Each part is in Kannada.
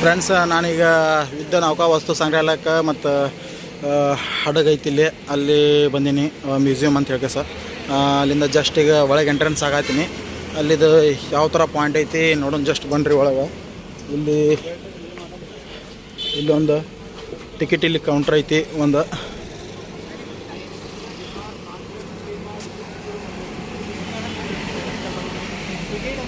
ಫ್ರೆಂಡ್ಸ್ ನಾನೀಗ ಯುದ್ಧ ನೌಕಾ ವಸ್ತು ಸಂಗ್ರಹಾಲಯಕ್ಕೆ ಮತ್ತು ಹಡಗೈತಿ ಇಲ್ಲಿ ಅಲ್ಲಿ ಬಂದೀನಿ ಮ್ಯೂಸಿಯಮ್ ಅಂತ ಹೇಳ್ಕೆ ಸರ್. ಅಲ್ಲಿಂದ ಜಸ್ಟ್ ಈಗ ಒಳಗೆ ಎಂಟ್ರೆನ್ಸ್ ಆಗತ್ತೀನಿ ಅಲ್ಲಿದು ಯಾವ ಥರ ಪಾಯಿಂಟ್ ಐತಿ ನೋಡೋಣ ಜಸ್ಟ್ ಬನ್ರಿ ಒಳಗೆ. ಇಲ್ಲಿ, ಇಲ್ಲೊಂದು ಟಿಕೆಟ್ ಇಲ್ಲಿ ಕೌಂಟ್ರ್ ಐತಿ, ಒಂದು.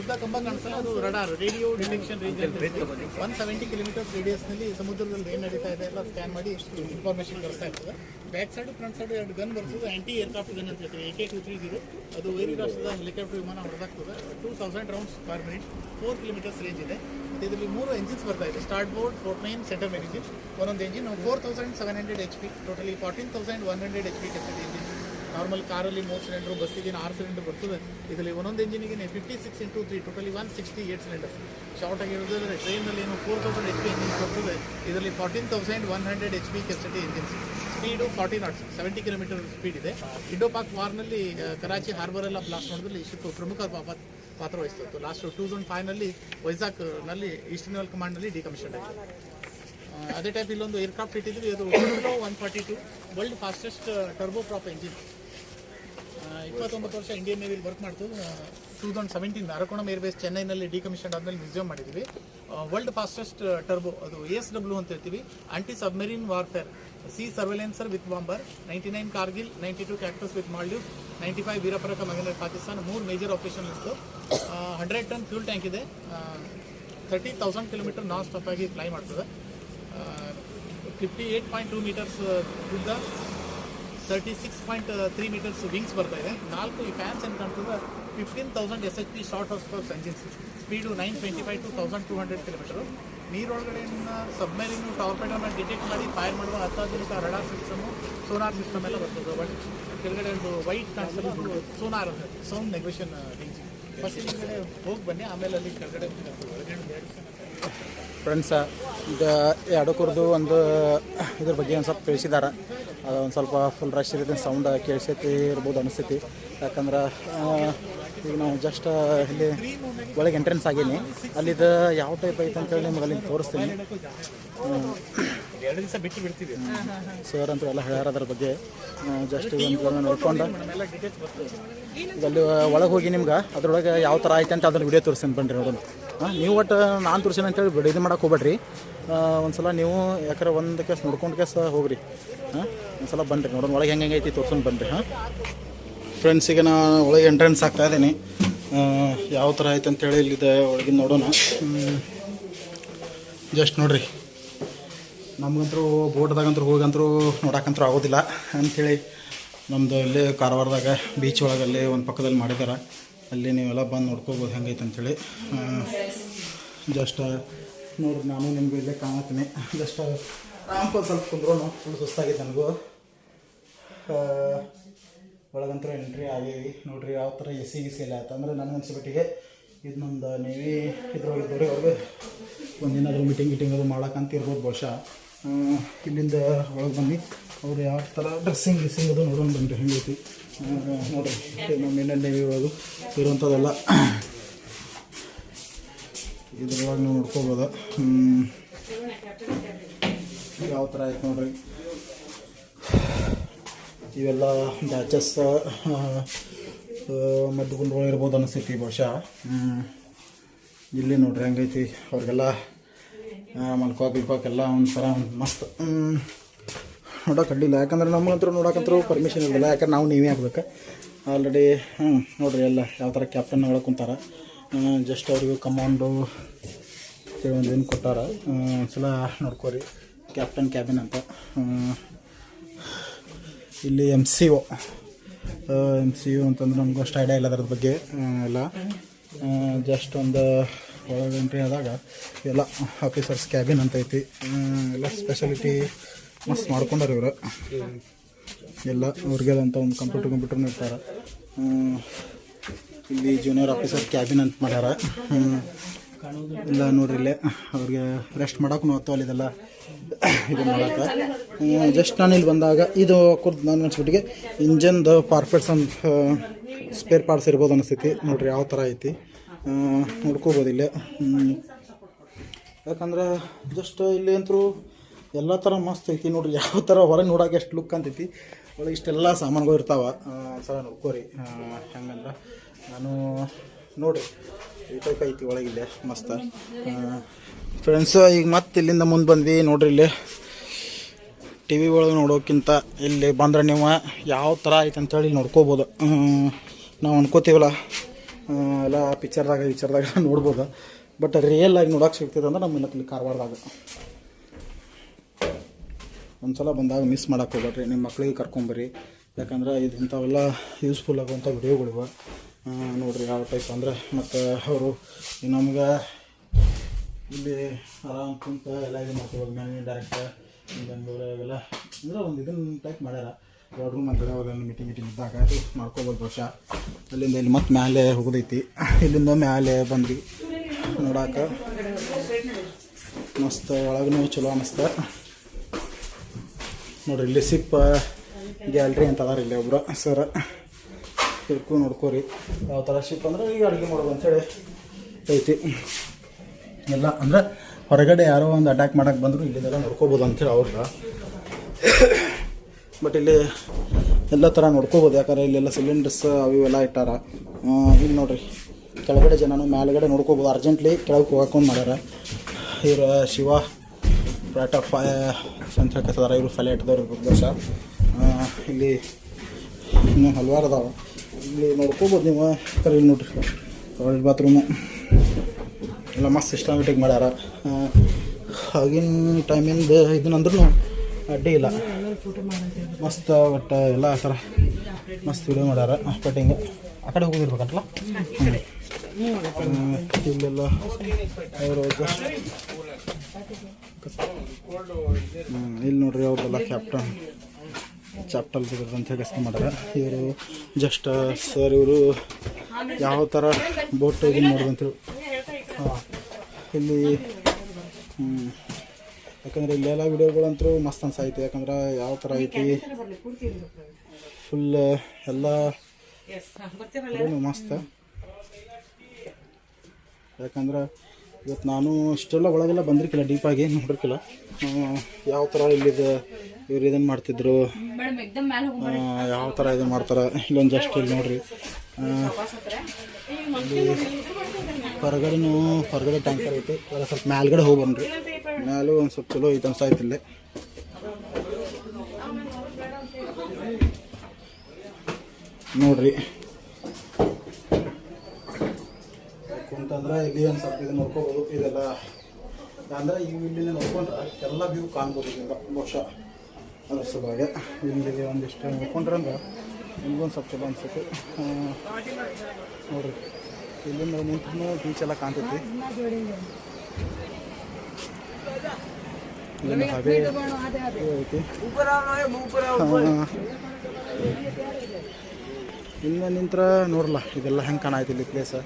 ಉದ್ದ ಕಂಬ ಕಾಣಿಸಲ್ಲ, ಅದು radar radio detection range one seventy kilometre ರೇಡಿಯಸ್ನಲ್ಲಿ ಸಮುದ್ರದಲ್ಲಿ ಏನು ನಡೀತಾ ಇದೆ, ಎಲ್ಲ ಸ್ಕ್ಯಾನ್ ಮಾಡಿ ಇನ್ಫಾರ್ಮೇಷನ್ ಕಳಿಸ್ತಾ ಇರ್ತದೆ. ಬ್ಯಾಕ್ ಸೈಡ್ ಫ್ರಂಟ್ ಸೈಡ್ ಎರಡು ಗನ್ ಬರ್ತದೆ ಆಂಟಿ ಏರ್ಕ್ರಾಫ್ಟ್ ಗನ್ ಅಂತ ಹೇಳ್ತೀವಿ A K two three zero ಅದು ವೈರಿ ರಾಷ್ಟ್ರದ ಹೆಲಿಕಾಪ್ಟರ್ ವಿಮಾನ ಹೊಡೆದಾಗ್ತದೆ. Two thousand rounds per minute four kilometres range ಇದೆ. ಮತ್ತು ಇದರಲ್ಲಿ ಮೂರು ಎಂಜಿನ್ಸ್ ಬರ್ತಾ ಇದೆ. Starboard four nine centre main ಒಂದೊಂದು engine four thousand seven hundred H P totally fourteen thousand one hundred H P capacity normal ಕಾರಲ್ಲಿ ಮೂರು ಸಿಲಿಂಡರ್ ಬಸ್ಸಿಗೆ ಆರು ಸಿಲಿಂಡರ್ ಬರ್ತದೆ. ಇದರಲ್ಲಿ ಒಂದೊಂದು ಇಂಜಿನಿಗೆ fifty six into three totally one sixty eight cylinders short ಆಗಿ ಹೇಳಿದ್ರೆ ಟ್ರೈನಲ್ಲಿ ಏನು four thousand H P engines ಬರ್ತದೆ. ಇದರಲ್ಲಿ fourteen thousand one hundred H P capacity engines speed forty knots seventy kilometre speed ಇದೆ. ಇಂಡೋ ಪಾಕ್ ವಾರ್ನಲ್ಲಿ ಕರಾಚಿ ಹಾರ್ಬರ್ ಎಲ್ಲ ಬ್ಲಾಸ್ಟ್ ಮಾಡಿದ್ರೆ ಇಷ್ಟು ಪ್ರಮುಖ ಪಾತ್ರ ವಹಿಸ್ತಿತ್ತು. ಲಾಸ್ಟ್ ಟೂ ತೌಸಂಡ್ ಫೈವ್ನಲ್ಲಿ ವೈಜಾಗ್ನಲ್ಲಿ ಈಸ್ಟ್ ನೇವಲ್ ಕಮಾಂಡ್ನಲ್ಲಿ ಡಿಕಮಿಷನ್ ಆಗಿದೆ ಆ, ಅದೇ ಟೈಪ್ ಇಲ್ಲೊಂದು ಏರ್ಕ್ರಾಫ್ಟ್ ಇಟ್ಟಿದ್ವಿ ಅದು one forty two world fastest turbo prop engine ಇಪ್ಪತ್ತೊಂಬತ್ತು ವರ್ಷ ಇಂಡಿಯನ್ ನೇವಿಲಿ ವರ್ಕ್ ಮಾಡ್ತು. Two thousand seventeen Arakkonam air base ಚೆನ್ನೈನಲ್ಲಿ ಡಿಕಮಿಷನ್ ಆದಮೇಲೆ ಮ್ಯೂಸಿಯಂ ಮಾಡಿದ್ದೀವಿ ವರ್ಲ್ಡ್ ಫಾಸ್ಟೆಸ್ಟ್ ಟರ್ಬೋ ಅದು ಎ ಎಸ್ ಡಬ್ಲ್ಯೂ ಅಂತ ಹೇಳ್ತೀವಿ. Anti submarine warfare sea surveillance with bomber ninety nine Kargil ninety two cactus with Maldive ninety five ವೀರಪರಕ ಮಗನ ಪಾಕಿಸ್ತಾನ ಮೂರು ಮೇಜರ್ ಆಪರೇಷನ್ ಇತ್ತು. ಹಂಡ್ರೆಡ್ ಟನ್ ಫ್ಯೂಲ್ ಟ್ಯಾಂಕ್ ಇದೆ. Thirty thousand kilometre non stop ಆಗಿ ಫ್ಲೈ ಮಾಡ್ತದೆ. Fifty eight point two metres ಉದ್ದ. Thirty six point three metres wings ಬರ್ತಾ ಇದೆ. ನಾಲ್ಕು ಈ ಫ್ಯಾನ್ಸ್ ಏನು ಕಾಣ್ತದೆ? Fifteen thousand S H P short of sports engines speed nine twenty five two thousand two hundred kilometre ನೀರೊಳಗಡೆಯಿಂದ submarine ಟಾರ್ಪೆಡೋನ ಡಿಟೆಕ್ಟ್ ಮಾಡಿ ಫೈರ್ ಮಾಡುವ ಅತ್ಯಾಧುನಿಕ ರಡಾರ್ ಸಿಸ್ಟಮು ಸೋನಾರ್ ಸಿಸ್ಟಮ್ ಎಲ್ಲ ಬರ್ತದೆ. ಬಟ್ ಕೆಳಗಡೆ ಒಂದು ವೈಟ್ ಕಾಣಿಸಲ್ಲ ಸೋನಾರ್ ಅಂತ. ಸೌಂಡ್ ನೆಗೋಷನ್ ರೇಂಜ್ ಫಸ್ಟ್ ಹಿಂದ್ಗಡೆ ಹೋಗಿ ಬನ್ನಿ, ಆಮೇಲೆ ಅಲ್ಲಿ ಕೆಳಗಡೆ ಒಳಗಡೆ ಒಂದು ಎರಡು ಕುರ್ದು ಒಂದು ಇದ್ರ ಬಗ್ಗೆ ಒಂದು ಸ್ವಲ್ಪ ತಿಳಿಸಿದಾರೆ. ಅದು ಒಂದು ಸ್ವಲ್ಪ ಫುಲ್ ರಶ್ ಇರುತ್ತೆ ಸೌಂಡ್ ಕೇಳಿಸೈತಿ ಇರ್ಬೋದು ಅನಿಸ್ತೈತಿ ಯಾಕಂದ್ರೆ ಈಗ ನಾವು ಜಸ್ಟ್ ಇಲ್ಲಿ ಒಳಗೆ ಎಂಟ್ರೆನ್ಸ್ ಆಗೀನಿ. ಅಲ್ಲಿದು ಯಾವ ಟೈಪ್ ಐತೆ ಅಂತೇಳಿ ನಿಮ್ಗೆ ಅಲ್ಲಿ ತೋರಿಸ್ತೀನಿ. ಎರಡು ದಿವಸ ಬಿಟ್ಟು ಬಿಡ್ತೀವಿ. ಸರ್ ಅಂತೂ ಎಲ್ಲ ಹೇಳ್ಯಾರ ಅದ್ರ ಬಗ್ಗೆ. ಜಸ್ಟ್ ಒಂದು ನೋಡ್ಕೊಂಡು. ಈಗ ಅಲ್ಲಿ ಒಳಗೆ ಹೋಗಿ ನಿಮ್ಗೆ ಅದ್ರೊಳಗೆ ಯಾವ ಥರ ಐತೆ ಅಂತ ಅದನ್ನ ವಿಡಿಯೋ ತೋರಿಸ್ತೀನಿ ಬನ್ರಿ ನೋಡೋಣ. ಹಾಂ, ನೀವು ಒಟ್ಟು ನಾನು ತೋರಿಸಿನ ಅಂತೇಳಿ ಬಿಡಿ, ಇದು ಹೋಗ್ಬೇಡ್ರಿ. ಒಂದು ಸಲ ನೀವು ಯಾಕಂದ್ರೆ ಒಂದು ಕೇಸ್ ನೋಡ್ಕೊಂಡು ಕೇಸ್ ಹೋಗ್ರಿ. ಹಾಂ ಒಂದು ಸಲ ಬನ್ನಿರಿ ನೋಡೋಣ ಒಳಗೆ ಹೆಂಗೆ ಐತಿ ತೋರ್ಸ್ಕೊಂಡು ಬನ್ನಿರಿ ಹಾಂ. ಫ್ರೆಂಡ್ಸಿಗೆ ನಾನು ಒಳಗೆ ಎಂಟ್ರೆನ್ಸ್ ಆಗ್ತಾ ಇದ್ದೀನಿ. ಯಾವ ಥರ ಐತೆ ಅಂತೇಳಿ ಇಲ್ಲಿದೆ, ಒಳಗಿನ ನೋಡೋಣ. ಜಸ್ಟ್ ನೋಡ್ರಿ. ನಮಗಂತರೂ ಬೋಟ್ದಾಗಂತರೂ ಹೋಗಂತರೂ ನೋಡಕ್ಕಂತೂ ಆಗೋದಿಲ್ಲ ಅಂಥೇಳಿ ನಮ್ಮದು ಅಲ್ಲಿ ಕಾರವಾರದಾಗ ಬೀಚ್ ಒಳಗಲ್ಲಿ ಒಂದು ಪಕ್ಕದಲ್ಲಿ ಮಾಡಿದ್ದಾರೆ ಅಲ್ಲಿ ನೀವೆಲ್ಲ ಬಂದು ನೋಡ್ಕೋಬೋದು ಹೆಂಗೈತೆ ಅಂಥೇಳಿ ಜಸ್ಟ್ ನೋಡ್ರಿ ನಾನು ನಿಮಗೆ ಇಲ್ಲೇ ಕಾಣತ್ತೀನಿ. ಜಸ್ಟ್ ರಾಂಪ್ ಸ್ವಲ್ಪ ಕುಂದ್ರೂ ಫುಲ್ ಸುಸ್ತಾಗಿದೆ ನನಗೂ. ಆ, ಒಳಗಂತೂ ಎಂಟ್ರಿ ಆಗೇವಿ ನೋಡ್ರಿ ಯಾವ ಥರ ಎಸಿ ಗಿಸಿ ಇಲ್ಲ ಆಯ್ತು. ಅಂದರೆ ನನಗೆ ಅನ್ಸಿಬಿಟ್ಟಿಗೆ ಇದು ನಮ್ದು ನೇವಿ ಇದ್ರೊಳಗಿದ್ದವ್ರಿ ಅವ್ರಿಗೆ ಒಂದಿನಾದರೂ ಮೀಟಿಂಗ್ ಗೀಟಿಂಗ್ ಅದು ಮಾಡೋಕ್ಕಂತ ಇರ್ಬೋದು ಬಹುಶಃ ಇಲ್ಲಿಂದ ಒಳಗೆ ಬಂದು ಅವ್ರು ಯಾವ ಥರ ಡ್ರೆಸ್ಸಿಂಗ್ ಗಿಸ್ಸಿಂಗ್ ಅದು ನೋಡೋಣ ಬಂದ್ರಿ ಹೆಂಗೈತಿ. ನೋಡಿರಿ ನಮ್ಮ ಇನ್ನೊಂದು ನೇವಿ ಒಳಗೆ ಇರುವಂಥದ್ದೆಲ್ಲ. ಇದ್ರೊಳಗೆ ನೀವು ನೋಡ್ಕೋಬೋದು. ಯಾವ ಥರ ಆಯ್ತು ನೋಡ್ರಿ. ಇವೆಲ್ಲ ಬ್ಯಾಚಸ್ ಮದ್ದುಗುಂಡ್ಗಳು ಇರ್ಬೋದು ಅನಿಸ್ತೈತಿ ಬಹುಶಃ. ಇಲ್ಲಿ ನೋಡ್ರಿ ಹೆಂಗೈತಿ. ಅವ್ರಿಗೆಲ್ಲ ಮಲ್ಕೋ ಗಿಲ್ಕೋಕೆಲ್ಲ ಒಂಥರ ಮಸ್ತ್. ನೋಡೋಕೆ ಅಡ್ಡಿಲ್ಲ ಯಾಕಂದ್ರೆ ಹತ್ರ ನೋಡೋಕಂತೂ ಪರ್ಮಿಷನ್ ಇರಲಿಲ್ಲ ಯಾಕಂದ್ರೆ ನಾವು ನೀವೇ ಆಗ್ಬೇಕು. ಆಲ್ರೆಡಿ ಹ್ಞೂ ನೋಡ್ರಿ ಎಲ್ಲ ಯಾವ ಥರ ಕ್ಯಾಪ್ಟನ್ ಒಳಗೆ ಕುಂತಾರ. ಜಸ್ಟ್ ಅವ್ರಿಗೂ ಕಮಾಂಡು ಅಂತೇಳಿ ಒಂದು ಏನು ಕೊಟ್ಟಾರ. ಒಂದ್ಸಲ ನೋಡ್ಕೋರಿ. ಕ್ಯಾಪ್ಟನ್ ಕ್ಯಾಬಿನ್ ಅಂತ. ಇಲ್ಲಿ M C O M C O ಅಂತಂದ್ರೆ ನಮ್ಗೆ ಅಷ್ಟು ಐಡಿಯಾ ಇಲ್ಲ ಅದ್ರ ಬಗ್ಗೆ ಎಲ್ಲ. ಜಸ್ಟ್ ಒಂದು ಒಳಗೆ ಎಂಟ್ರಿ ಆದಾಗ ಎಲ್ಲ ಆಫೀಸರ್ಸ್ ಕ್ಯಾಬಿನ್ ಅಂತ ಐತಿ. ಎಲ್ಲ ಸ್ಪೆಷಾಲಿಟಿ ಮಸ್ತ್ ಮಾಡ್ಕೊಂಡಾರ ಇವರು. ಎಲ್ಲ ಅವ್ರಿಗೆ ಅಂತ ಒಂದು ಕಂಪ್ಯೂಟರ್ ಕಂಪ್ಯೂಟರ್ನ ಇರ್ತಾರೆ. ಇಲ್ಲಿ ಜೂನಿಯರ್ ಆಫೀಸರ್ ಕ್ಯಾಬಿನ್ ಅಂತ ಮಾಡ್ಯಾರ. ಇಲ್ಲ ನೋಡ್ರಿ ಇಲ್ಲೇ ಅವ್ರಿಗೆ ರೆಸ್ಟ್ ಮಾಡೋಕ್ಕೂ ಅಲ್ಲಿ ಇದೆಲ್ಲ ಇದು ಮಾಡಕ್ಕೆ. ಜಸ್ಟ್ ನಾನು ಇಲ್ಲಿ ಬಂದಾಗ ಇದು ಕುರ್ದು ನಾನು ಅನ್ಸ್ಬಿಟ್ಟಿಗೆ ಇಂಜನ್ದು ಪಾರ್ಫೆಟ್ಸ್ ಅಂತ ಸ್ಪೇರ್ ಪಾರ್ಟ್ಸ್ ಇರ್ಬೋದು ಅನಿಸ್ತೈತಿ ನೋಡ್ರಿ ಯಾವ ಥರ ಐತಿ. ನೋಡ್ಕೋಬೋದು ಇಲ್ಲೇ. ಯಾಕಂದ್ರೆ ಜಸ್ಟ್ ಇಲ್ಲಿ ಅಂತೂ ಎಲ್ಲ ಥರ ಮಸ್ತ್ ಐತಿ ನೋಡ್ರಿ. ಯಾವ ಥರ ಹೊರಗೆ ನೋಡೋಕೆ ಎಷ್ಟು ಲುಕ್ ಅಂತೈತಿ. ಒಳಗೆ ಇಷ್ಟೆಲ್ಲ ಸಾಮಾನುಗಳು ಇರ್ತಾವೆ. ಸರ ನೋಡ್ಕೋರಿ. ಹೆಂಗಂದ್ರೆ ನಾನು ನೋಡ್ರಿ ಈ ಟೈಪ್ ಐತಿ ಒಳಗಿಲ್ಲೇ ಮಸ್ತ್. ಫ್ರೆಂಡ್ಸ್ ಈಗ ಮತ್ತೆ ಇಲ್ಲಿಂದ ಮುಂದೆ ಬಂದ್ವಿ, ನೋಡ್ರಿ ಇಲ್ಲಿ. ಟಿ ವಿ ಒಳಗೆ ನೋಡೋಕ್ಕಿಂತ ಇಲ್ಲಿ ಬಂದ್ರೆ ನೀವು ಯಾವ ಥರ ಐತೆ ಅಂತೇಳಿ ನೋಡ್ಕೋಬೋದು. ನಾವು ಅನ್ಕೋತೀವಲ್ಲ ಎಲ್ಲ ಪಿಕ್ಚರ್ದಾಗ ವಿಚಾರದಾಗ ನೋಡ್ಬೋದು. ಬಟ್ ರಿಯಲ್ ಆಗಿ ನೋಡೋಕೆ ಸಿಗ್ತದೆ ಅಂದ್ರೆ ನಮ್ಮ ಇಲ್ಲಿ ಕಾರವಾರದಾಗ ಒಂದು ಸಲ ಬಂದಾಗ ಮಿಸ್ ಮಾಡೋಕ್ಕೆ ಹೋಗ್ಬೇಡ್ರಿ ನಿಮ್ಮ ಮಕ್ಕಳಿಗೆ ಕರ್ಕೊಂಬರ್ರಿ ಯಾಕಂದ್ರೆ ಇದು ಇಂಥವೆಲ್ಲ ಯೂಸ್ಫುಲ್ ಆಗುವಂಥ ವಿಡಿಯೋಗಳಿವೆ ನೋಡ್ರಿ ಯಾವ ಟೈಪ್ ಅಂದ್ರೆ, ಮತ್ತು ಅವರು ನಮ್ಗೆ ಇಲ್ಲಿ ಆರಾಮ್ ಕುಂತ ಎಲ್ಲ ಇದು ಮಾಡ್ಕೋಬೋದು. ಮ್ಯಾನೇಜ್ ಡೈರೆಕ್ಟರ್ ಅವೆಲ್ಲ ಅಂದ್ರೆ ಒಂದು ಇದನ್ನ ಟೈಪ್ ಮಾಡ್ಯಾರ. ಎರಡು ರೂಮ್ ಅಂತ ಒಂದು ಮೀಟಿಂಗ್ ಮೀಟಿಂಗ್ ಇದ್ದಾಗ ಅದು ಮಾಡ್ಕೋಬೋದು ಬಹುಶಃ. ಅಲ್ಲಿಂದ ಇಲ್ಲಿ ಮತ್ತೆ ಮ್ಯಾಲೆ ಹೋಗೋದೈತಿ ಇಲ್ಲಿಂದ ಮ್ಯಾಲೆ ಬಂದ್ವಿ. ನೋಡಾಕ ಮಸ್ತ್ ಒಳಗೂ ಚಲೋ ಅನಿಸ್ತ. ನೋಡ್ರಿ, ಇಲ್ಲಿ ಸಿಪ್ಪ ಗ್ಯಾಲ್ರಿ ಅಂತ ಅದಾರ ಇಲ್ಲಿ ಒಬ್ರು, ಸರ್. ಇರ್ಕು ನೋಡ್ಕೋರಿ. ಯಾವ ಥರ ಶಿಪ್ ಅಂದ್ರೆ ಈಗ ಅಡುಗೆ ಮಾಡೋದು ಅಂತೇಳಿ ಐತಿ. ಎಲ್ಲ ಅಂದ್ರೆ ಹೊರಗಡೆ ಯಾರೋ ಒಂದು ಅಟ್ಯಾಕ್ ಮಾಡೋಕ್ಕೆ ಬಂದರು ಇಲ್ಲಿದೆಲ್ಲ ನೋಡ್ಕೋಬೋದು ಅಂತೇಳಿ ಅವ್ರ ಬಟ್ ಇಲ್ಲಿ ಎಲ್ಲ ಥರ ನೋಡ್ಕೋಬೋದು. ಯಾಕಂದ್ರೆ ಇಲ್ಲೆಲ್ಲ ಸಿಲಿಂಡರ್ಸ್ ಅವು ಇವೆಲ್ಲ ಇಟ್ಟಾರ. ಇಲ್ಲಿ ನೋಡ್ರಿ. ಕೆಳಗಡೆ ಜನನು ಮೇಲ್ಗಡೆ ನೋಡ್ಕೋಬೋದು. ಅರ್ಜೆಂಟ್ಲಿ ಕೆಳಗೆ ಹೋಗಕೊಂಡು ಮಾಡ್ಯಾರ. ಇವರು ಶಿವ ಪ್ರಾಟ್ ಆಫ್ ಅಂತ ಹೇಳ್ತಾರೆ ಇವರು ಫಲೆ ಇಟ್ಟದವ್ರು ದೋಷ ಇಲ್ಲಿ ಇನ್ನೂ ಹಲವಾರು ಅದಾವೆ. ಇಲ್ಲಿ ನೋಡ್ಕೋಬೋದು ನೀವು. ಕರೆ ನೋಡ್ರಿ. ಟಾಯ್ಲೆಟ್ ಬಾತ್ರೂಮು ಎಲ್ಲ ಮಸ್ತ್ ಸಿಸ್ಟಮೆಟಿಕ್ ಮಾಡ್ಯಾರ. ಆಗಿನ ಟೈಮಿಂದ ಇದನ್ನಂದ್ರೂ ಅಡ್ಡಿ ಇಲ್ಲ. ಮಸ್ತ್ ಒಟ್ಟು ಎಲ್ಲ ಆ ಥರ ಮಸ್ತ್ ವಿಡಿಯೋ ಮಾಡ್ಯಾರ. ಕಟಿಂಗ್ ಆ ಕಡೆ ಹೋಗಿರ್ಬೇಕಂತಲ್ಲ? ಹ್ಞೂ ಇಲ್ಲೆಲ್ಲ ಅವರು ಇಲ್ಲಿ ನೋಡ್ರಿ ಅವ್ರದ್ದೆಲ್ಲ ಕ್ಯಾಪ್ಟನ್ ಚಾಪ್ಟಲ್ ಅಂತ ಹೇಳಿ ಎಕ್ಸ್ಪ್ಲೇನ್ ಮಾಡಿದ್ರೆ ಇವರು ಜಸ್ಟ್ ಸರ್ ಇವರು ಯಾವ ಥರ ಬೋಟ್ ಇದನ್ನು ಮಾಡೋದಂತೇಳಿ ಹಾಂ. ಇಲ್ಲಿ. ಯಾಕಂದ್ರೆ ಇಲ್ಲೆಲ್ಲ ವಿಡಿಯೋಗಳಂತೂ ಮಸ್ತ್ ಅನ್ಸೈತೆ. ಯಾಕಂದ್ರೆ ಯಾವ ಥರ ಐತಿ? ಫುಲ್ ಎಲ್ಲ ಮಸ್ತ್. ಯಾಕಂದ್ರೆ ಇವತ್ತು ನಾನು ಇಷ್ಟೆಲ್ಲ ಒಳಗೆಲ್ಲ ಬಂದಿರ್ಕಿಲ್ಲ ಡೀಪಾಗಿ ನೋಡಿರ್ಕಿಲ್ಲ. ಯಾವ ಥರ ಇಲ್ಲಿದ, ಇವ್ರು ಇದನ್ನು ಮಾಡ್ತಿದ್ರು. ಯಾವ ಥರ ಇದನ್ನು ಮಾಡ್ತಾರೆ, ಇಲ್ಲೊಂದು ಜಸ್ಟ್ ಇಲ್ಲಿ ನೋಡ್ರಿ. ಹೊರಗಡೆನೂ ಹೊರಗಡೆ ಟ್ಯಾಂಕರ್ ಐತೆ. ಸ್ವಲ್ಪ ಮ್ಯಾಲ್ಗಡೆ ಹೋಗಿ ಬನ್ರಿ. ಮ್ಯಾಲೂ ಒಂದು ಸ್ವಲ್ಪ ಚಲೋ ಐತೆ ಅನ್ಸಾಯ್ತು ಇಲ್ಲಿ. ನೋಡ್ರಿ. ಕುಂತಂದ್ರೆ ಇಲ್ಲಿ ಒಂದು ಸ್ವಲ್ಪ ಇದು ನೋಡ್ಕೋಬೋದು. ಇದೆಲ್ಲ ಅಂದ್ರೆ ಇವು ಇಲ್ಲಿ ನೋಡ್ಕೊಂಡ್ರೆ ಎಲ್ಲ ವ್ಯೂ ಕಾಣ್ಬೋದು ಇದೆಲ್ಲ ಬಹುಶಃ ಅದ್ರ ಸಲುವಾಗಿ ಇಲ್ಲಿ ಒಂದಿಷ್ಟು ನೋಡ್ಕೊಂಡ್ರೆ ಅಂದ್ರೆ ನಿಮ್ಗೊಂದು ಸ್ವಲ್ಪ ಚಲೋ ಅನ್ಸುತ್ತೆ. ನೋಡಿರಿ. ಇಲ್ಲಿಂದ ನಿಂತು ಬೀಚ್ ಎಲ್ಲ ಕಾಣ್ತೈತಿ. ಹಾಗೆ ಐತಿ. ಇನ್ನು ನಿಂತ್ರ ನೋಡಲ್ಲ ಇದೆಲ್ಲ ಹೆಂಗೆ ಕಾಣಾಯ್ತು ಇಲ್ಲಿ ಪ್ಲೇಸ್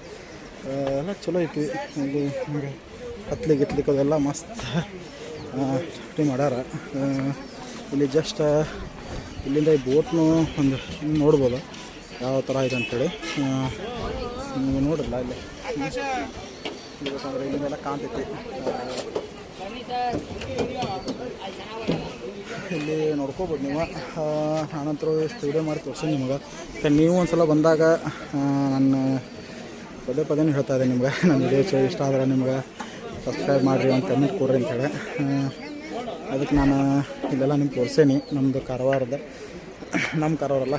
ಎಲ್ಲ ಚಲೋ ಐತಿ. ಇಲ್ಲಿ ಹಿಂಗೆ ಹತ್ಲಿ ಗಿತ್ಲಿಕ್ಕೆ ಅದೆಲ್ಲ ಮಸ್ತ್ ಚಟ್ನಿ ಮಾಡ್ಯಾರ ಇಲ್ಲಿ ಜಸ್ಟ್ ಇಲ್ಲಿಂದ ಈ ಬೋಟ್ನು ಒಂದು ನೋಡ್ಬೋದು. ಯಾವ ಥರ ಇದೆ ಅಂತೇಳಿ. ಆ, ನೀವು ನೋಡಿಲ್ಲ ಇಲ್ಲಿ. ಇಲ್ಲಿಂದೆಲ್ಲ ಕಾಣ್ತೈತಿ. ಇಲ್ಲಿ ನೋಡ್ಕೋಬೋದು ನೀವು. ನಾನಂತರೂ ಇಷ್ಟು ವಿಡಿಯೋ ಮಾಡಿ ತೋರಿಸಿ ನಿಮಗೆ. ನೀವು ಒಂದು ಸಲ ಬಂದಾಗ ನನ್ನ ಪದೇ ಪದೇ ಹೇಳ್ತಾ ಇದ್ದೆ ನಿಮ್ಗೆ. ನಮ್ಮ ವಿಡಿಯೋ ಇಷ್ಟ ಆದ್ರೆ ನಿಮ್ಗೆ ಸಬ್ಸ್ಕ್ರೈಬ್ ಮಾಡಿರಿ ಅಂತ ಕಮೆಂಟ್ ಕೊಡ್ರಿ ಅಂತೇಳಿ ಅದಕ್ಕೆ ನಾನು ಇದೆಲ್ಲ ನಿಮ್ಗೆ ತೋರಿಸೇನಿ ನಮ್ಮದು ಕಾರವಾರದ ನಮ್ಮ ಕಾರವಾರಲ್ಲ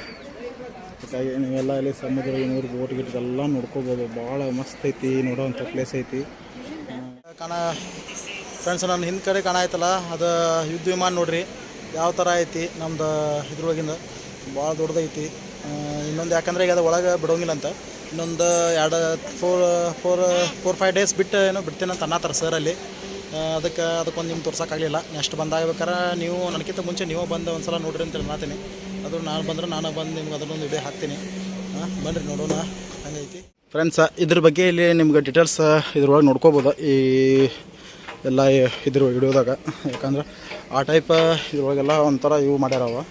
ಹಾಗಾಗಿ ನೀವೆಲ್ಲ ಇಲ್ಲಿ ಸಮುದ್ರ ನೀರು ಬೋಟ್ ಗಿಟ್ ಎಲ್ಲ ನೋಡ್ಕೋಬೋದು. ಭಾಳ ಮಸ್ತ್ ಐತಿ ನೋಡೋವಂಥ ಪ್ಲೇಸ್ ಐತಿ. ಕಾಣ ಫ್ರೆಂಡ್ಸ್ ನನ್ನ ಹಿಂದೆ ಕಡೆ ಕಾಣಾಯ್ತಲ್ಲ ಅದು ಯುದ್ಧ ವಿಮಾನ ನೋಡ್ರಿ. ಯಾವ ಥರ ಐತಿ ನಮ್ದು ಇದ್ರೊಳಗಿಂದ. ಭಾಳ ದೊಡ್ಡದೈತಿ. ಇನ್ನೊಂದು ಯಾಕಂದ್ರೆ ಈಗ ಅದು ಒಳಗೆ ಬಿಡೋಂಗಿಲ್ಲ ಅಂತ. ಇನ್ನೊಂದು ಎರಡು four four four five days ಬಿಟ್ಟು ಏನೋ ಬಿಡ್ತೇನೆ ಅಂತ ಅನ್ನತ್ತಾರ ಸರ್ ಅಲ್ಲಿ. ಅದಕ್ಕೆ ಅದಕ್ಕೊಂದು ನಿಮ್ಗೆ ತೋರ್ಸೋಕ್ಕಾಗಲಿಲ್ಲ. ನೆಕ್ಸ್ಟ್ ಬಂದಾಗ ಬೇಕಾರೆ ನೀವು ನನಗಿಂತ ಮುಂಚೆ ನೀವು ಬಂದು ಒಂದು ಸಲ ನೋಡ್ರಿ ಅಂತ ಮಾತೀನಿ. ಅದು ನಾನು ಬಂದ್ರೆ ನಾನು ಬಂದು ನಿಮ್ಗೆ ಅದನ್ನೊಂದು ವಿಡಿಯೋ ಹಾಕ್ತೀನಿ. ಹಾಂ ಬನ್ರಿ ನೋಡೋಣ. ಹಂಗೈತಿ ಫ್ರೆಂಡ್ಸ ಇದ್ರ ಬಗ್ಗೆ ಇಲ್ಲಿ ನಿಮ್ಗೆ ಡೀಟೇಲ್ಸ್ ಇದ್ರೊಳಗೆ ನೋಡ್ಕೋಬೋದು. ಈ ಎಲ್ಲ ಇದ್ರ ವಿಡಿಯೋದಾಗ ಯಾಕಂದ್ರೆ ಆ ಟೈಪ್ ಇದ್ರೊಳಗೆಲ್ಲ ಒಂಥರ ಇವು ಮಾಡ್ಯಾರವ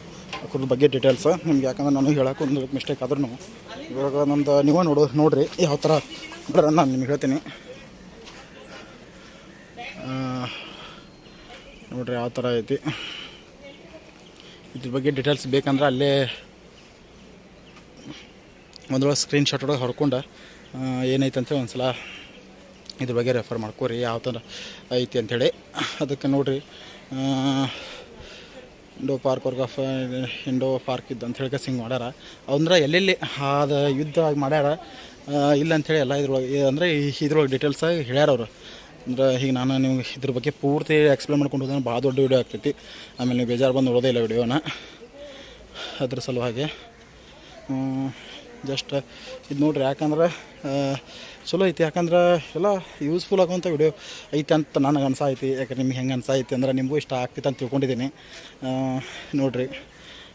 ಅದ್ರ ಬಗ್ಗೆ ಡೀಟೇಲ್ಸ್ ನಿಮ್ಗೆ ಯಾಕಂದ್ರೆ ನಾನು ಹೇಳಕ್ಕೆ ಒಂದು ಮಿಸ್ಟೇಕ್ ಆದ್ರೂ ಇವಾಗ ನಮ್ದು ನೀವು ನೋಡು, ನೋಡ್ರಿ ಯಾವ ಥರ ಬರ ನಾನು ನಿಮ್ಗೆ ಹೇಳ್ತೀನಿ. ನೋಡ್ರಿ ಯಾವ ಥರ ಐತಿ. ಇದ್ರ ಬಗ್ಗೆ ಡೀಟೇಲ್ಸ್ ಬೇಕಂದ್ರೆ ಅಲ್ಲೇ ಒಂದೊಳಗೆ ಸ್ಕ್ರೀನ್ಶಾಟ್ ಒಳಗೆ ಹೊಡ್ಕೊಂಡು ಏನೈತೆ ಒಂದು ಸಲ ಇದ್ರ ಬಗ್ಗೆ ರೆಫರ್ ಮಾಡ್ಕೋರಿ, ಯಾವ ಥರ ಐತಿ ಅಂಥೇಳಿ ಅದಕ್ಕೆ ನೋಡ್ರಿ ಇಂಡೋ ಪಾರ್ಕ್ ವರ್ಗ ಇಂಡೋ ಪಾರ್ಕ್ ಇದ್ದು ಅಂತ ಹೇಳಿ ಹಿಂಗೆ ಮಾಡ್ಯಾರ. ಅಂದ್ರೆ ಎಲ್ಲೆಲ್ಲಿ ಅದು ಯುದ್ಧ ಆಗಿ ಮಾಡ್ಯಾರ ಇಲ್ಲ ಅಂಥೇಳಿ ಎಲ್ಲ ಇದ್ರೊಳಗೆ ಅಂದರೆ ಇದ್ರೊಳಗೆ ಡೀಟೇಲ್ಸಾಗಿ ಹೇಳ್ಯಾರ ಅವರು. ಅಂದ್ರೆ ಈಗ ನಾನು ನಿಮ್ಗೆ ಇದ್ರ ಬಗ್ಗೆ ಪೂರ್ತಿ ಎಕ್ಸ್ಪ್ಲೇನ್ ಮಾಡ್ಕೊಂಡು ಹೋದ್ರೆ ಭಾಳ ದೊಡ್ಡ ವಿಡಿಯೋ ಆಗ್ತೈತಿ. ಆಮೇಲೆ ನೀವು ಬೇಜಾರು ಬಂದು ನೋಡೋದೇ ಇಲ್ಲ ವಿಡಿಯೋನ ಅದ್ರ ಸಲುವಾಗಿ ಜಸ್ಟ್ ಇದು ನೋಡ್ರಿ, ಯಾಕಂದ್ರೆ ಚಲೋ ಐತಿ. ಯಾಕಂದ್ರೆ ಎಲ್ಲ ಯೂಸ್ಫುಲ್ ಆಗುವಂಥ ವಿಡಿಯೋ ಐತೆ ಅಂತ ನನಗೆ ಅನ್ಸಾಯ್ತಿ. ಯಾಕಂದ್ರೆ ನಿಮ್ಗೆ ಹೆಂಗೆ ಅನ್ಸಾಯ್ತಿ ಅಂದ್ರೆ ನಿಮಗೂ ಇಷ್ಟ ಆಗ್ತೈತೆ ಅಂತ ತಿಳ್ಕೊಂಡಿದ್ದೀನಿ. ನೋಡಿರಿ,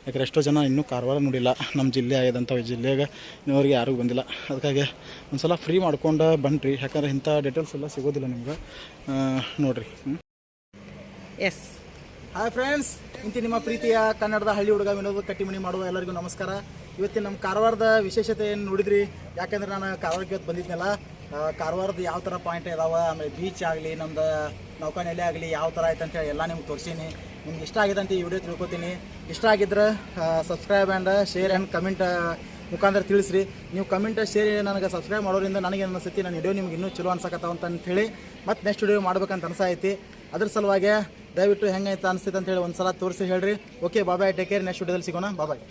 ಯಾಕಂದ್ರೆ ಎಷ್ಟೋ ಜನ ಇನ್ನೂ ಕಾರವಾರ ನೋಡಿಲ್ಲ. ನಮ್ಮ ಜಿಲ್ಲೆ ಆಗಿದಂಥ ಜಿಲ್ಲೆಗೆ ಇನ್ನೂವರೆಗೆ ಯಾರಿಗೂ ಬಂದಿಲ್ಲ. ಅದಕ್ಕಾಗಿ ಒಂದು ಸಲ ಫ್ರೀ ಮಾಡ್ಕೊಂಡು ಬನ್ನಿರಿ ಯಾಕಂದ್ರೆ ಇಂಥ ಡೀಟೇಲ್ಸ್ ಎಲ್ಲ ಸಿಗೋದಿಲ್ಲ ನಿಮ್ಗೆ. ನೋಡಿರಿ ಎಸ್ ಹಾಯ್ ಫ್ರೆಂಡ್ಸ್ ಇಂತಿ ನಿಮ್ಮ ಪ್ರೀತಿಯ ಕನ್ನಡದ ಹಳ್ಳಿ ಹುಡುಗ ವಿನೋದ ಕಟ್ಟಿಮಣಿ ಮಾಡುವ ಎಲ್ಲರಿಗೂ ನಮಸ್ಕಾರ. ಇವತ್ತಿನ ನಮ್ಮ ಕಾರವಾರದ ವಿಶೇಷತೆ ಏನು ನೋಡಿದ್ರಿ. ಯಾಕಂದ್ರೆ ನಾನು ಕಾರವಾರಕ್ಕೆ ಇವತ್ತು ಬಂದಿದ್ನಲ್ಲ ಕಾರವಾರದ ಯಾವ ಥರ ಪಾಯಿಂಟ್ ಇದಾವೆ, ಆಮೇಲೆ ಬೀಚ್ ಆಗಲಿ, ನಮ್ದು ನೌಕಾನೆಲೆ ಆಗಲಿ, ಯಾವ ಥರ ಆಯ್ತು ಎಲ್ಲ ನಿಮ್ಗೆ ತೋರಿಸೀನಿ. ನಿಮ್ಗೆ ಇಷ್ಟ ಆಗಿದೆ ಈ ವಿಡಿಯೋ ತಿಳ್ಕೊತೀನಿ. ಇಷ್ಟ ಆಗಿದ್ರೆ subscribe and share and comment ಮುಖಾಂತರ ತಿಳಿಸ್ರಿ. ನೀವು ಕಮೆಂಟ್ ಶೇರ್ ನನಗೆ ಸಬ್ಸ್ಕ್ರೈಬ್ ಮಾಡೋದ್ರಿಂದ ನನಗೆ ಅನಿಸುತ್ತೆ ನನ್ನ ವಿಡಿಯೋ ನಿಮ್ಗೆ ಇನ್ನೂ ಚಲೋ ಅನ್ಸಕತ್ತಾವ ಅಂತ ಹೇಳಿ ಮತ್ತೆ ನೆಕ್ಸ್ಟ್ ವಿಡಿಯೋ ಮಾಡ್ಬೇಕಂತ ಅನಿಸೈತಿ ಅದ್ರ ಸಲುವಾಗಿ ದಯವಿಟ್ಟು ಹೆಂಗೈತೆ ಅನಿಸ್ತೈತೆ ಅಂತೇಳಿ ಒಂದು ಸಲ ತೋರಿಸಿ ಹೇಳ್ರಿ. Okay bye bye take care next ವಿಡಿಯೋದಲ್ಲಿ ಸಿಗೋಣ. Bye bye